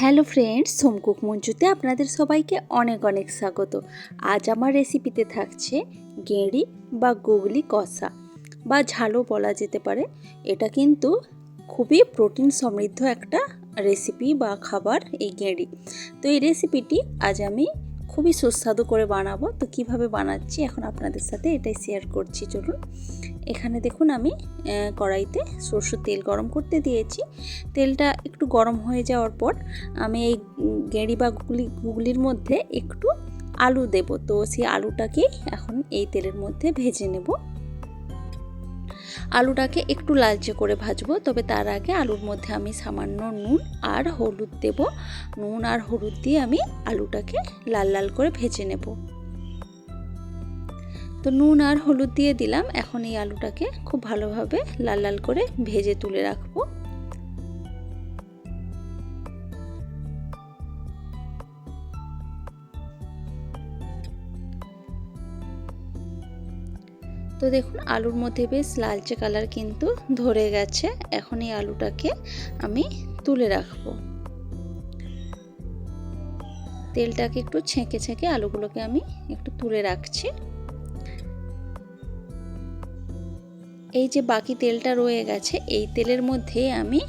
Hello friends সোমকুক মঞ্জুতে আপনাদের সবাইকে অনেক অনেক স্বাগত। আজ আমার রেসিপিতে থাকছে গেঁড়ি বা গুগলি কষা, বা ঝালও বলা যেতে পারে। এটা কিন্তু খুবই প্রোটিন সমৃদ্ধ একটা রেসিপি বা খাবার এই গেঁড়ি। তো এই রেসিপিটি আজ আমি খুবই সুস্বাদু করে বানাবো। তো কীভাবে বানাচ্ছি এখন আপনাদের সাথে এটাই শেয়ার করছি, চলুন। এখানে দেখুন আমি কড়াইতে সরষের তেল গরম করতে দিয়েছি। তেলটা একটু গরম হয়ে যাওয়ার পর আমি এই গেঁড়ি বা গুগলি, গুগলির মধ্যে একটু আলু দেব। তো সেই আলুটাকে এখন এই তেলের মধ্যে ভেজে নেব। আলুটাকে একটু লালচে করে ভাজবো, তবে তার আগে আলুর মধ্যে আমি সামান্য নুন আর হলুদ দেব। নুন আর হলুদ দিয়ে আমি আলুটাকে লাল লাল করে ভেজে নেব। তো নুন আর হলুদ দিয়ে দিলাম। এখন এই আলুটাকে খুব ভালোভাবে লাল লাল করে ভেজে তুলে রাখব। তো দেখুন, আলুর মধ্যে বেশ লালচে কালার কিন্তু ধরে গেছে। এখন এই আলুটাকে আমি তুলে রাখব। তেলটাকে একটু ছেঁকে ছেঁকে আলুগুলোকে আমি একটু তুলে রাখছি। এই যে বাকি তেলটা রয়ে গেছে, এই তেলের মধ্যে আমি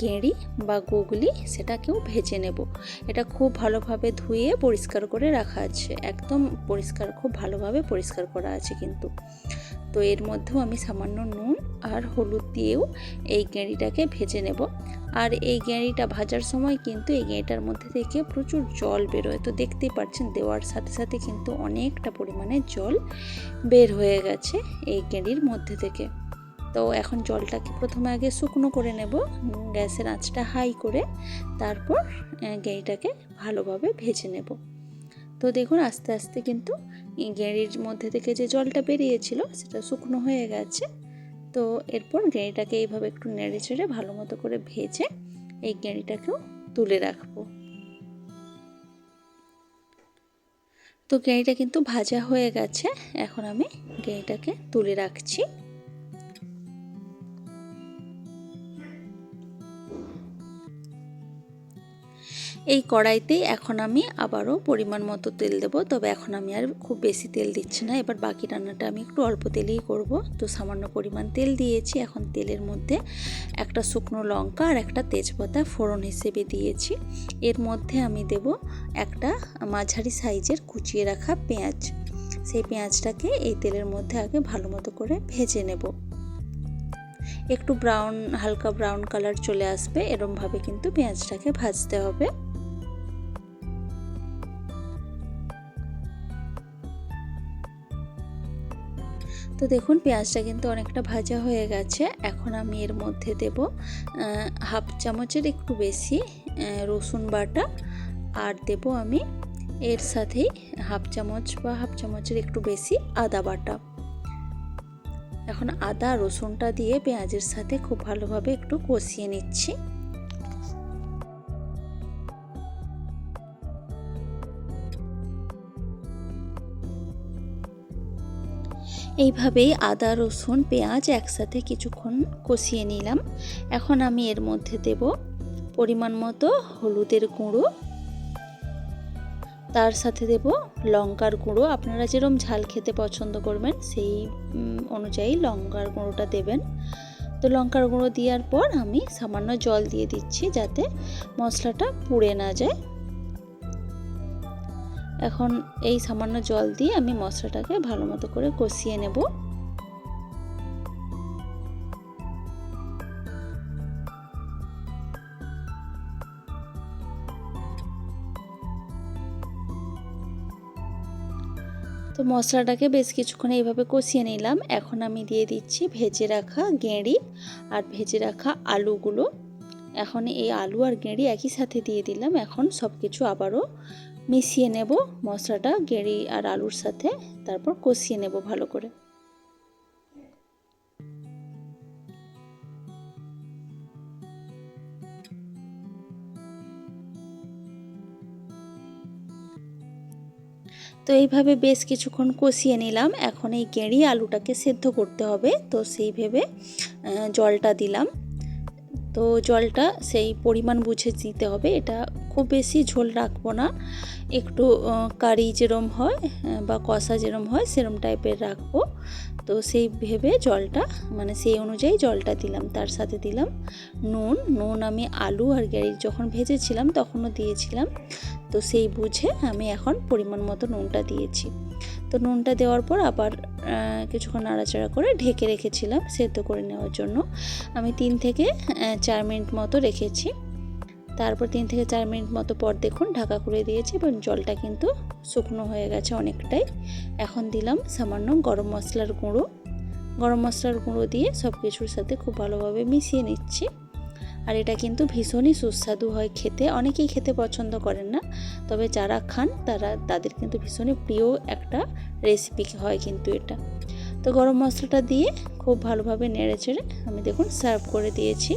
গেঁড়ি বা গুগলি সেটাকেও ভেজে নেব। এটা খুব ভালোভাবে ধুয়ে পরিষ্কার করে রাখা আছে। একদম পরিষ্কার, খুব ভালোভাবে পরিষ্কার করা আছে কিন্তু। তো এর মধ্যেও আমি সামান্য নুন আর হলুদ দিয়েও এই গেঁড়িটাকে ভেজে নেব। আর এই গেঁড়িটা ভাজার সময় কিন্তু এই গেঁড়িটার মধ্যে থেকে প্রচুর জল বেরোয়। তো দেখতেই পাচ্ছেন দেওয়ার সাথে সাথে কিন্তু অনেকটা পরিমাণে জল বের হয়ে গেছে এই গেঁড়ির মধ্যে থেকে। তো এখন জলটাকে প্রথমে আগে শুকনো করে নেব গ্যাসের আঁচটা হাই করে তারপর গেঁড়িটাকে ভালোভাবে ভেজে নেব। তো দেখুন আস্তে আস্তে কিন্তু গেঁড়ির মধ্যে থেকে যে জলটা বেরিয়েছিল সেটা শুকনো হয়ে গেছে। তো এরপর গেঁড়িটাকে এইভাবে একটু নেড়ে চেড়ে ভালো মতো করে ভেজে এই গেঁড়িটাকেও তুলে রাখব। তো গেঁড়িটা কিন্তু ভাজা হয়ে গেছে, এখন আমি গেঁড়িটাকে তুলে রাখছি। এই কড়াইতেই এখন আমি আবারও পরিমাণ মতো তেল দেব। তবে এখন আমি আর খুব বেশি তেল দিচ্ছি না। এবার বাকি রান্নাটা আমি একটু অল্প তেলেই করব। তো সামান্য পরিমাণ তেল দিয়েছি। এখন তেলের মধ্যে একটা শুকনো লঙ্কা আর একটা তেজপাতা ফোড়ন হিসেবে দিয়েছি। এর মধ্যে আমি দেব একটা মাঝারি সাইজের কুচিয়ে রাখা পেঁয়াজ। সেই পেঁয়াজটাকে এই তেলের মধ্যে আগে ভালো মতো করে ভেজে নেব। একটু ব্রাউন, হালকা ব্রাউন কালার চলে আসবে। এরমভাবে কিন্তু পেঁয়াজটাকে ভাজতে হবে। তো দেখুন, পেঁয়াজটা কিন্তু অনেকটা ভাজা হয়ে গেছে। এখন আমি এর মধ্যে দেব হাফ চামচের একটু বেশি রসুন বাটা। আর দেব আমি এর সাথেই হাফ চামচ বা হাফ চামচের একটু বেশি আদা বাটা। এখন আদা রসুনটা দিয়ে পেঁয়াজের সাথে খুব ভালোভাবে একটু কষিয়ে নিচ্ছি। এইভাবেই আদা, রসুন, পেঁয়াজ একসাথে কিছুক্ষণ কষিয়ে নিলাম। এখন আমি এর মধ্যে দেব পরিমাণ মতো হলুদের গুঁড়ো। তার সাথে দেব লঙ্কার গুঁড়ো। আপনারা যেরকম ঝাল খেতে পছন্দ করবেন, সেই অনুযায়ী লঙ্কার গুঁড়োটা দেবেন। তো লঙ্কার গুঁড়ো দেওয়ার পর আমি সামান্য জল দিয়ে দিচ্ছি যাতে মশলাটা পুড়ে না যায়। এখন এই সামান্য জল দিয়ে আমি মশলাটাকে ভালো মতো করে কষিয়ে নেব। তো মশলাটাকে বেশ কিছুক্ষণ এইভাবে কষিয়ে নিলাম। এখন আমি দিয়ে দিচ্ছি ভেজে রাখা গেঁড়ি আর ভেজে রাখা আলুগুলো। এখন এই আলু আর গেঁড়ি একই সাথে দিয়ে দিলাম। এখন সব কিছু আবারও মিশিয়ে নেব মশলাটা গেঁড়ি আর আলুর সাথে, তারপর কষিয়ে নেব ভালো করে। তো এইভাবে বেশ কিছুক্ষণ কষিয়ে নিলাম। এখন এই গেঁড়ি আলুটাকে সেদ্ধ করতে হবে। তো সেই ভেবে জলটা দিলাম। তো জলটা সেই পরিমাণ বুঝে দিতে হবে। এটা খুব বেশি ঝোল রাখব না। একটু কারি যেরম হয় বা কষা যেরম হয়, সেরম টাইপের রাখব। তো সেই ভেবে জলটা মানে সেই অনুযায়ী জলটা দিলাম। তার সাথে দিলাম নুন। নুন আমি আলু আর গ্যারি যখন ভেজেছিলাম তখনও দিয়েছিলাম। তো সেই বুঝে আমি এখন পরিমাণ মতো নুনটা দিয়েছি। তো নুনটা দেওয়ার পর আবার কিছুক্ষণ নাড়াচাড়া করে ঢেকে রেখেছিলাম, সেদ্ধ করে নেওয়ার জন্য। আমি তিন থেকে চার মিনিট মতো রেখেছি। তারপর তিন থেকে চার মিনিট মতো পর দেখুন ঢাকা করে দিয়েছি এবং জলটা কিন্তু শুকনো হয়ে গেছে অনেকটাই। এখন দিলাম সামান্য গরম মশলার গুঁড়ো। গরম মশলার গুঁড়ো দিয়ে সব কিছুর সাথে খুব ভালোভাবে মিশিয়ে নিচ্ছি। আর এটা কিন্তু ভীষণই সুস্বাদু হয় খেতে। অনেকেই খেতে পছন্দ করেন না, তবে যারা খান তারা, তাদের কিন্তু ভীষণই প্রিয় একটা রেসিপি হয় কিন্তু এটা। তো গরম মশলাটা দিয়ে খুব ভালোভাবে নেড়ে চেড়ে আমি দেখুন সার্ভ করে দিয়েছি।